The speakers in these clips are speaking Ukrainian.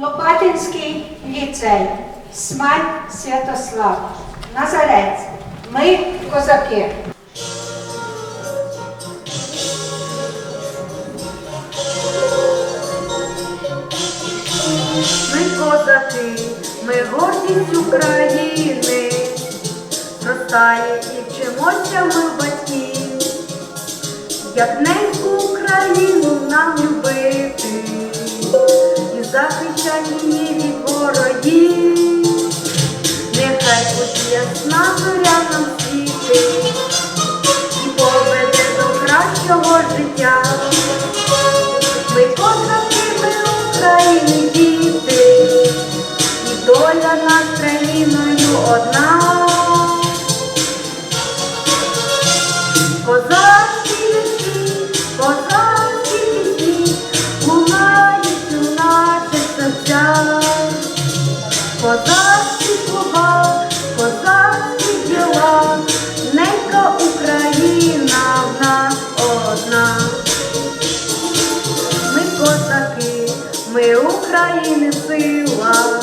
Лопатинський ліцей, Смаль Святослав, Назарець. Ми козаки. Ми козаки, ми гордість України, зростає і вчимося ми батьків, як неньку Україну нам любити нам світить і поведе до кращого життя. Ми козаки, ми України діти, і доля над країною одна. Козацькі України сила,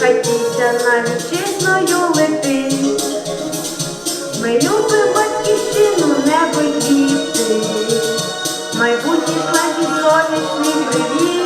хай пісня на летить. Ми любимо батьківщину, небо й квіти, майбутніх наших сонячних привіт.